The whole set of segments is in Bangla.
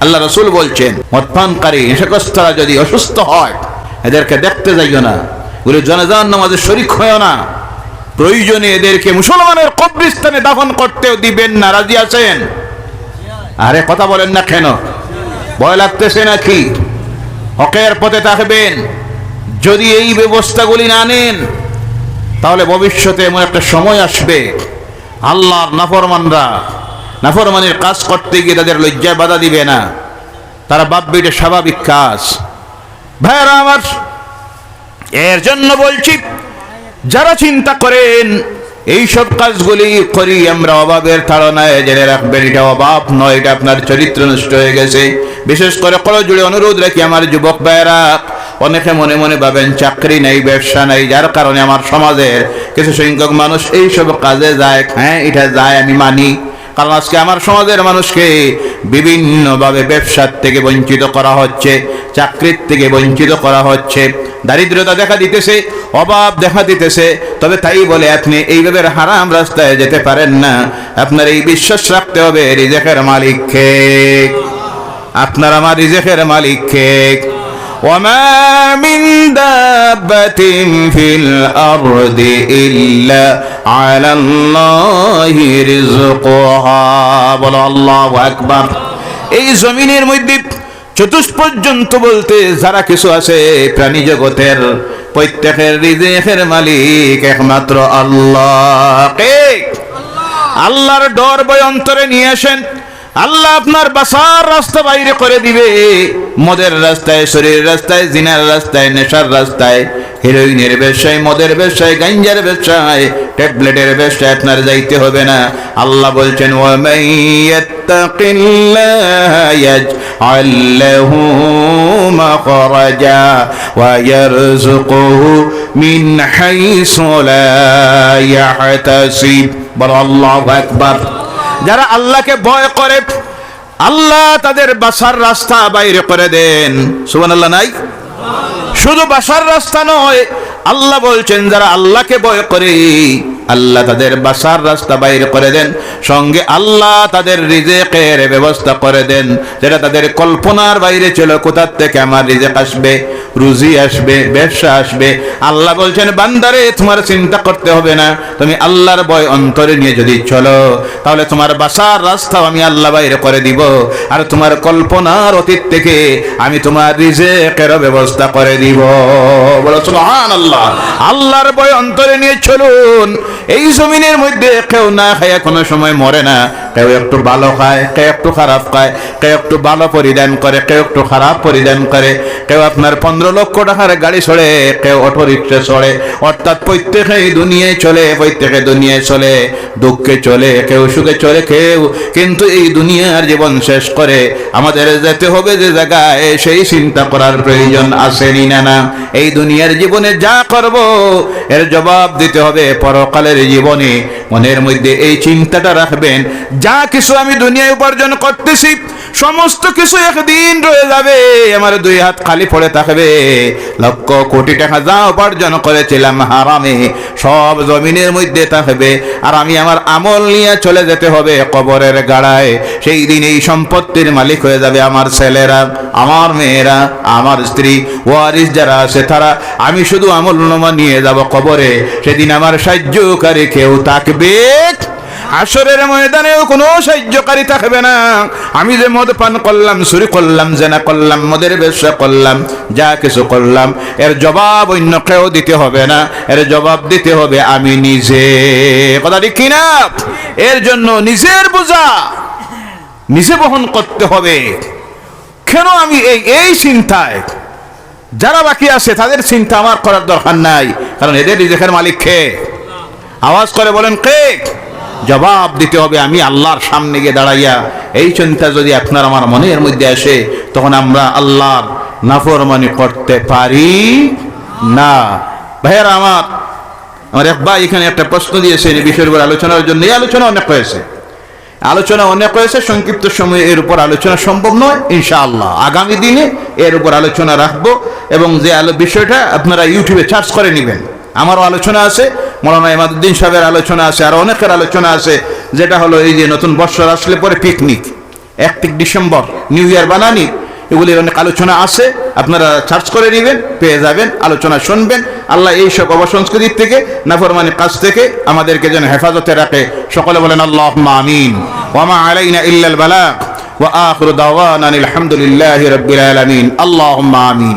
আল্লাহ রসুল বলছেন মদপানকারী নেশাগ্রস্তরা যদি অসুস্থ হয়, এদেরকে দেখতে যাইও না। বলে জনজান নামাজের শরিক হয় না। প্রয়োজনে এদেরকে মুসলমানের কবরিস্তানে দাফন করতেও দিবেন না। রাজি আছেন? আরে কথা বলেন না কেন? ভয় লাগতেছে নাকি? হকের পথে থাকবেন। যদি এই ব্যবস্থাগুলি না নেন, তাহলে ভবিষ্যতে এমন একটা সময় আসবে। আল্লাহর নাফরমানরা নাফরমানের কাজ করতে গিয়ে তাদের লজ্জায় বাধা দিবে না। তারা ভাববে এটা স্বাভাবিক কাজ। ভাইয়ারা আমার, এর জন্য বলছি, যারা চিন্তা করেন এই সব কাজগুলি করি আমরা অভাবের তাড়নায় জেনে রাখবেন, এটা অভাব নয়, এটা আপনার চরিত্র নষ্ট হয়ে গেছে। বিশেষ করে কল জুড়ে অনুরোধ রাখি আমার যুবক ভাইয়েরা, অনেকে মনে মনে ভাবেন চাকরি নেই, ব্যবসা নেই, যার কারণে আমার সমাজের কিছু সংখ্যক মানুষ এই সব কাজে যায়। হ্যাঁ এটা যায়, আমি মানি। কারণ আজকে আমার সমাজের মানুষকে বিভিন্নভাবে ব্যবসার থেকে বঞ্চিত করা হচ্ছে, চাকরির থেকে বঞ্চিত করা হচ্ছে। দারিদ্রতা দেখা দিতেছে, অভাব দেখা দিতেছে, তবে তাই বলে আপনি এইভাবে হারাম রাস্তায় যেতে পারেন না। আপনার এই বিশ্বাস রাখতে হবে, রিজেকের মালিককে। আপনার আমার রিজেকের মালিককে। وما من دابة في الأرض إلا على الله رزقها বলো আল্লাহু আকবার এই জমিনের মধ্যে চতুষ পর্যন্ত বলতে যারা কিছু আছে প্রাণী জগতের প্রত্যেকের রিজেকের মালিক একমাত্র আল্লাহ কে আল্লাহর ডর বয় অন্তরে নিয়ে আসেন আল্লাহ আপনার বাসার রাস্তা বাইরে করে দিবে। মদের রাস্তায়, শরীরের রাস্তায়, জিনার রাস্তায়, নেশার রাস্তায়, হিরোইনের ব্যবসায়, মদের ব্যবসায়, গাঞ্জার ব্যবসায়, ট্যাবলেটের ব্যবসায় আপনার যাইতে হবে না। আল্লাহ বলছেন ও আল্লাহ একবার যারা আল্লাহকে ভয় করে, আল্লাহ তাদের বাসার রাস্তা বাইরে করে দেন। সুবান আল্লাহ নাই? শুধু বাসার রাস্তা নয়, আল্লাহ বলছেন, যারা আল্লাহকে ভয় করে, আল্লাহ তাদের বাসার রাস্তা বাইরে করে দেন। সঙ্গে আল্লাহ তাদের রিজেকের ব্যবস্থা করে দেন। যেটা তাদের কল্পনার বাইরে ছিল, কোথার থেকে আমার রিজেক আসবে? রুজি আসবে, ব্যবসা আসবে। আল্লাহ বলছেন, বান্দারে, তোমার চিন্তা করতে হবে না। তুমি আল্লাহর ভয় অন্তরে নিয়ে যদি চলো, তাহলে তোমার বাসার রাস্তাও আমি আল্লাহ বাইরে করে দিব। আর তোমার কল্পনার অতীত থেকে আমি তোমার রিজেকের ব্যবস্থা করে দিব। বলো আল্লাহ আল্লাহর ভয় অন্তরে নিয়ে চলুন। এই জমিনের মধ্যে কেউ না খায় কোনো সময় মরে না। কেউ একটু ভালো খায়, কেউ একটু খারাপ খায়, কেউ একটু ভালো পরিধান করে, কেউ একটু খারাপ পরিধান করে। কেউ আপনার পনেরো লক্ষ টাকার গাড়ি চড়ে, কেউ অটো রিক্সা চড়ে। অর্থাৎ প্রত্যেকেই দুনিয়ায় চলে, প্রত্যেকে দুনিয়ায় চলে। দুঃখে চলে, কেউ সুখে চলে, কেউ কিন্তু এই দুনিয়ার জীবন শেষ করে। আমাদের যেতে হবে যে জায়গায়, সেই চিন্তা করার প্রয়োজন আসেনি না না। এই দুনিয়ার জীবনে যা করব, এর জবাব দিতে হবে পরকালের জীবনে মনের মধ্যে এই চিন্তাটা রাখবেন যা কিছু আমি দুনিয়ায় উপার্জন করতেছি সমস্ত কিছু একদিন রয়ে যাবে। আমার দুই হাত খালি পড়ে থাকবে। লক্ষ কোটি টাকা যা উপার্জন করেছিলাম হারামে, সব জমিনের মধ্যে থাকবে। আর আমি আমার আমল নিয়ে চলে যেতে হবে কবরের গাড়ায়। সেই দিন এই সম্পত্তির মালিক হয়ে যাবে আমার ছেলেরা, আমার মেয়েরা, আমার স্ত্রী, ওয়ারিস যারা আছে তারা। আমি শুধু আমল নিয়ে যাব কবরে। সেদিন আমার সাহায্যকারী কেউ থাকবে। আসরের ময়দানেও কোনো সাহায্যকারী থাকবে না। আমি যে মদ পান করলাম, চুরি করলাম, জেনা করলাম, মদের ব্যবসা করলাম, যা কিছু করলাম, এর জবাব অন্য কেউ দিতে হবে না। এর জবাব দিতে হবে আমি নিজে। কথা ঠিক কিনা? এর জন্য নিজের বোঝা নিজে বহন করতে হবে। কেন আমি এই এই চিন্তায়? যারা বাকি আছে, তাদের চিন্তা আমার করার দরকার নাই। কারণ এদের রিজেকের মালিক কে? আওয়াজ করে বলেন কে? জবাব দিতে হবে, আমি আল্লাহর সামনে গিয়ে দাঁড়াইয়া এই চিন্তা যদি আপনার আমার মনের মধ্যে আসে, তখন আমরা আল্লাহর নাফরমানি করতে পারি না। ভাইয়েরা আমার আমার এক ভাই এখানে একটা প্রশ্ন দিয়েছে এই বিষয়ের উপর আলোচনার জন্য। এই আলোচনা অনেক হয়েছে। আলোচনা অনেক হয়েছে, সংক্ষিপ্ত সময়ে এর উপর আলোচনা সম্ভব নয়, ইনশাআল্লাহ। আগামী দিনে এর উপর আলোচনা রাখব এবং যে বিষয়টা আপনারা ইউটিউবে সার্চ করে নেবেন। আমারও আলোচনা আছে মৌলানা ইমাদুদ্দিন সাহেবের আলোচনা আছে, আর অনেকের আলোচনা আছে, যেটা হলো এই যে নতুন বৎসর আসলে পরে পিকনিক একটি ডিসেম্বর নিউ ইয়ার বানানি, এগুলির অনেক আলোচনা আছে, আপনারা সার্চ করে নেবেন, পেয়ে যাবেন, আলোচনা শুনবেন। আল্লাহ এই সব অবসংস্কৃতির থেকে, নাফরমানির কাছ থেকে আমাদেরকে যেন হেফাজতে রাখে। সকলে বলেন আল্লাহ আমিন। ওয়ামা আলাইনা ইল্লাল বালাগ ওয়া আখিরু দাওয়ানা আলহামদুলিল্লাহি রাব্বিল আলামিন। আল্লাহুম্মা আমিন।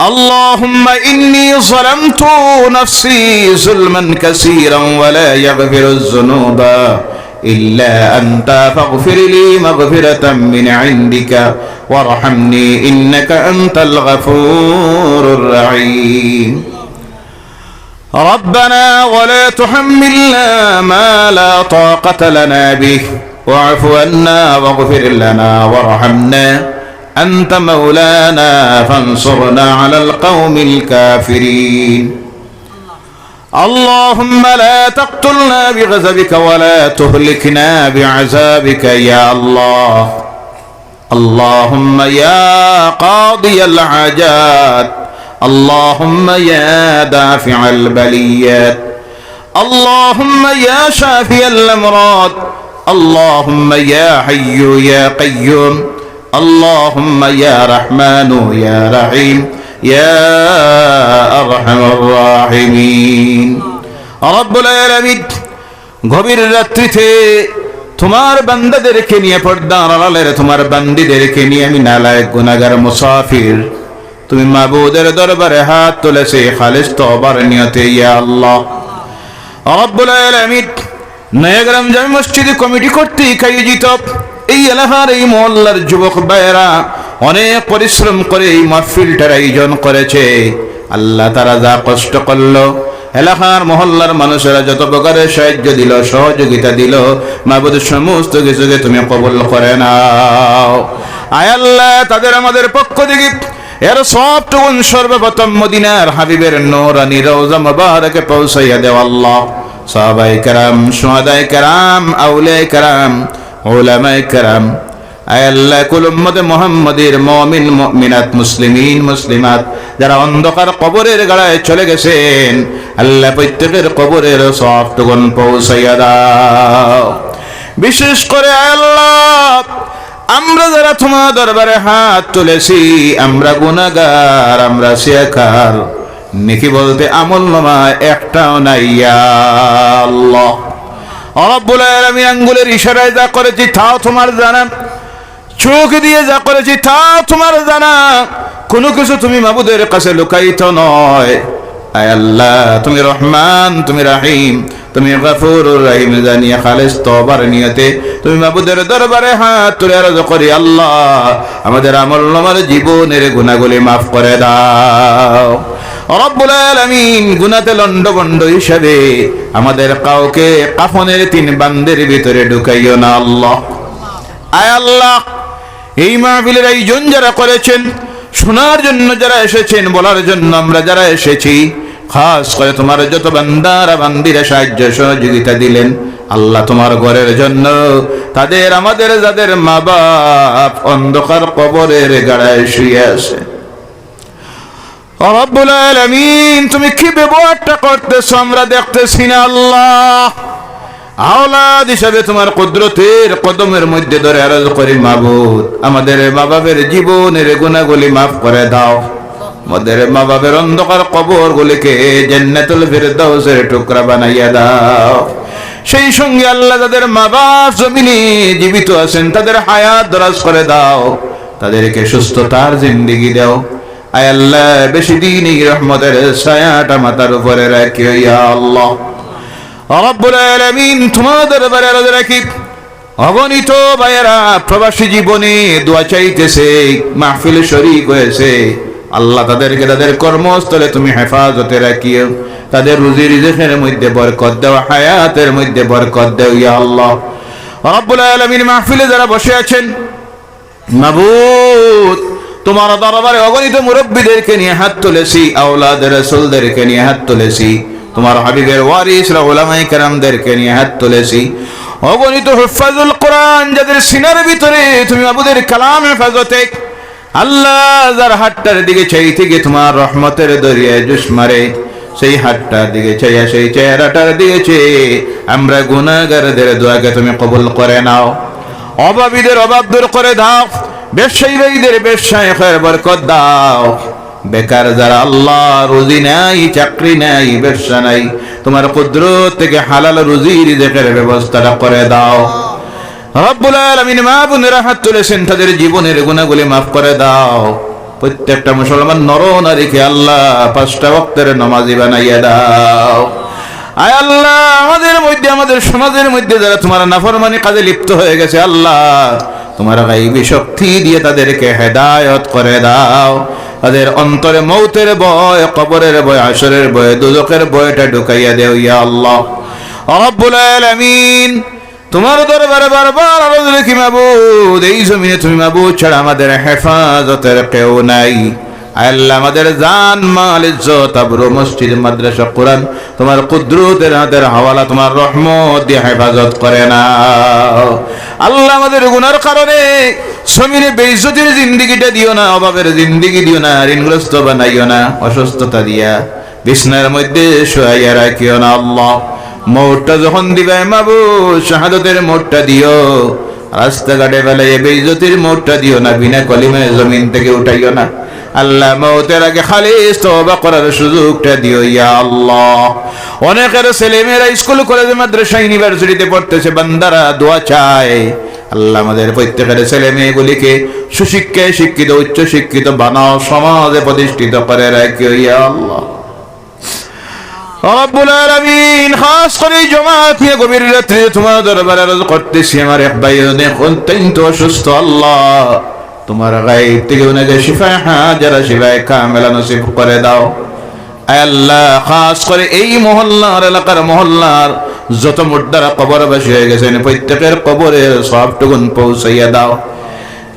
اللهم إني ظلمت نفسي ظلما كثيرا ولا يغفر الذنوب إلا أنت. فاغفر لي مغفرة من عندك وارحمني إنك أنت الغفور الرحيم. ربنا ولا تحملنا ما لا طاقة لنا به واعف عنا واغفر لنا وارحمنا. أنت مولانا فانصرنا على القوم الكافرين. اللهم لا تقتلنا بغضبك ولا تهلكنا بعذابك يا الله. اللهم يا قاضي الحاجات. اللهم يا دافع البليات. اللهم يا شافي الأمراض. اللهم يا حي يا قيوم. اللهم يا رحمن يا رحيم يا أرحم الراحمين رب العالمين গভীর রাত্রিতে তোমার বান্দাদেরকে নিয়ে পর্দার আড়ালের তোমার বান্দিদেরকে নিয়ে আমি নালায়ক গুনাগার মুসাফির তুমি মাবুদের দরবারে হাত তুলেছে খালিস তবার নিয়তে ইয়া আল্লাহ রব্বুল আলামিন নয়াগ্রাম জামি মসজিদে কমিটি কর্তৃক আয়োজিত এই এলাকার এই মহল্লার যুবক ভাইয়েরা অনেক পরিশ্রম করে এই মাহফিলটার আয়োজন করেছে। আল্লাহ তারা যা কষ্ট করল, এলাকার মহল্লার মানুষেরা যত প্রকারের সাহায্য দিল, সহযোগিতা দিল মাবুদ সমস্ত কিছুকে তুমি কবল করে নাও। আয় আল্লাহ, তাদের আমাদের পক্ষ থেকে এর সবটুকুন সর্বপ্রথম মদিনার হাবিবের নোরানি রওজা মুবারকে পৌঁছাইয়া দেও আল্লাহ। সাহাবাই কারাম সুহাদাই কারাম আউলাই কারাম কারাম আল্লাহ মমিন মুসলিমিন যারা অন্ধকার কবরের গাড়ায় চলে গেছেন, আল্লাহ প্রত্যেকের কবরের পৌঁছাইয়া দাও। বিশেষ করে আল্লাহ, আমরা যারা তোমার দরবারে হাত তুলেছি, আমরা গুনাগার আমরা শেখার, নেকি বলতে আমল নামা একটাও নাই, ইয়া আল্লাহ। রব্বুল আলামিন আঙ্গুলের ইশারায় যা করেছি তাও তোমার জানা। চোখ দিয়ে যা করেছি তাও তোমার জানা। কোনো কিছু তুমি মাবুদের কাছে লুকাইত নয়। আল্লাহ, তুমি তুমি জানিয়া তুমি হাত আল্লাহ, আমাদের আমল জীবনের গুণাগুলি মাফ করে দাও। রব্বুল আলামিন গুনাতে লন্ডবন্ড হিসাবে আমাদের কাউকে কাফনের তিন বান্দের ভিতরে ঢুকাইও না আল্লাহ। আয় আল্লাহ, এই মাহফিলের আয়োজন যারা করেছেন, শোনার জন্য যারা এসেছেন, বলার জন্য আমরা যারা এসেছি, খাস করে তোমার যত বান্দারা, বান্দিরা সাহায্য সহযোগিতা দিলেন, আল্লাহ তোমার ঘরের জন্য তাদের, আমাদের, যাদের মা বাপ অন্ধকার কবরের গাড়ায় শুয়ে আছে। রব্বুল আলামিন, তুমি কি ব্যবহারটা করতেছো? আমরা দেখতেছি না আল্লাহ। আওলাদ হিসাবে তোমার কুদরতের কদমের মধ্যে ধরে আরজ করি, মাবুদ। আমাদের মা বাবের জীবনের গুণাগুলি মাফ করে দাও। আমাদের মা বাবের অন্ধকার কবর গুলিকে জান্নাতুল ফিরদাউসের টুকরা বানাইয়া দাও। সেই সঙ্গে আল্লাহ তাদের মা বাপ জমিনে জীবিত আছেন, তাদের হায়াত দরাজ করে দাও। তাদেরকে সুস্থতার জিন্দিগি দাও। আয় বেশি দিন রহমতের ছায়াটা মাথার উপরে ইয়া আল্লাহ। রাখি। প্রবাসী জীবনে আল্লাহ তাদেরকে তাদের কর্মস্থলে তুমি হেফাজতে রাখিও। তাদের রুজি রিজেকের মধ্যে বরকত দাও, হায়াতের মধ্যে বরকত দাও, ইয়া আল্লাহ। রব্বুল আলমিন মাহফিলে যারা বসে আছেন মাবুদ তোমার দরবারে অগণিত মুরব্বীদেরকে নিয়ে হাত তুলেছি আওলাদের রসুলদেরকে নিয়ে হাত তুলেছি, তোমার হাবিবের ওয়ারিস ওলামাই কেরামদেরকে নিয়ে হাত তুলেছি। অগণিত হুফাজুল কোরআন যাদের সিনার ভিতরে তুমি আবুদের কালাম হেফাজতে, আল্লাহ যার হাতটার দিকে চাই থেকে তোমার রহমতের দরিয়ায় জুস মারে, সেই হাতটার দিকে চাইয়া সেই চেহারাটার দিকে চেয়ে আমরা গুনাগারদের দোয়াকে তুমি কবুল করে নাও। অভাবীদের অভাব দূর করে দাও। ব্যবসায়ী ভাইদের ব্যবসায় খয়ের বরকত দাও। বেকার যারা আল্লাহ রুজি নাই চাকরি নাই ব্যবসা নাই তোমার কুদরত থেকে হালাল রুজি রিজেকের ব্যবস্থাটা করে দাও। রব্বুল আলামিন মা বোনেরা হাত তুলেছেন, তাদের জীবনের গুণাগুলি মাফ করে দাও। প্রত্যেকটা মুসলমান নর নারীকে আল্লাহ পাঁচটা বক্তের নমাজি বানাইয়া দাও। আয় আল্লাহ, আমাদের মধ্যে, আমাদের সমাজের মধ্যে যারা তোমার নাফরমানি কাজে লিপ্ত হয়ে গেছে, আল্লাহ তোমার গাইবি শক্তি দিয়ে তাদেরকে হেদায়ত করে দাও। তাদের অন্তরে মৌতের বয়, কবরের বয়, আসরের বয়, দুদকের ভয়টা ঢুকাইয়া দেও ইয়া আল্লাহ। রব্বুল আলামিন, তোমার দরবারে বারবার আরজ রেখি মাবুদ? এই জমিনে তুমি মাবুদ ছাড়া আমাদের হেফাজতের কেউ নাই। আল্লাহ জান তোমার হাওয়ালা, তোমার রহমত হেফাজত না। আল্লাহ জিন্দিগিটা দিও না, অভাবের জিন্দিগি দিও না, ঋণগ্রস্ত বানাইও না, অসুস্থতা দিয়া বিছনার মধ্যে শোয়াইয়া রাখিও না আল্লাহ। মোটটা যখন দিবে মাবু, শাহাদতের মোটটা দিও। রাস্তাঘাটে বেলায় বেইজতির মোটটা দিও না, বিনা কলিমায় জমিন থেকে উঠাইও না। আল্লাহ মৌতের আগে খালিস তওবা করার সুযোগটা দিও, ইয়া আল্লাহ। অনেকের ছেলেমেয়েরা স্কুল, কলেজ, মাদ্রাসা, ইউনিভার্সিটিতে পড়তেছে, বান্দারা দোয়া চায়। আল্লাহ আমাদের প্রত্যেকের ছেলে মেয়েগুলিকে সুশিক্ষায় শিক্ষিত উচ্চ শিক্ষিত বানাও, সমাজে প্রতিষ্ঠিত করে রাখিও, ইয়া আল্লাহ। আমার এক ভাই অনেক অত্যন্ত অসুস্থ, আল্লাহ। তোমার গাইব থেকে ওনাকে শিফায় হাজারা শিফায় কামেলা নসিব করে দাও। আল্লাহ, খাস করে এই মহল্লার এলাকার মহল্লার যত মুদ্দারা কবরবাসী হয়ে গেছেন প্রত্যেকের কবরের সবটুকুন পৌঁছাইয়া দাও।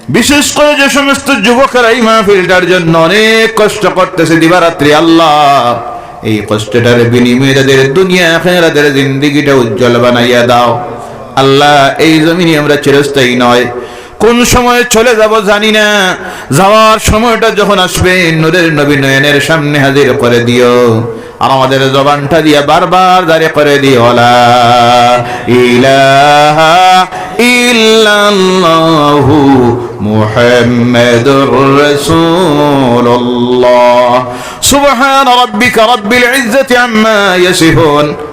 বিশেষ করে যে সমস্ত যুবকেরা এই মাহফিলটার জন্য অনেক কষ্ট করতেছে দিবারাত্রি আল্লাহ। এই কষ্টটার বিনিময়ে তাদের দুনিয়া খেরাদের জিন্দিগিটা উজ্জ্বল বানাইয়া দাও। আল্লাহ, এই জমিনে আমরা চিরস্থায়ী নয়। কোন সময়ে চলে যাব জানি না। যাওয়ার সময়টা যখন আসবে, নূরের নবী নয়নের সামনে হাজির করে দিও। আর আমাদের জবানটা দিয়ে বারবার দাঁড়িয়ে করে দিও ইলাহা ইল্লাল্লাহু মুহাম্মাদুর রাসূলুল্লাহ। সুবহান রাব্বিকা রাব্বিল ইজ্জাতি আম্মা ইয়াসিফুন।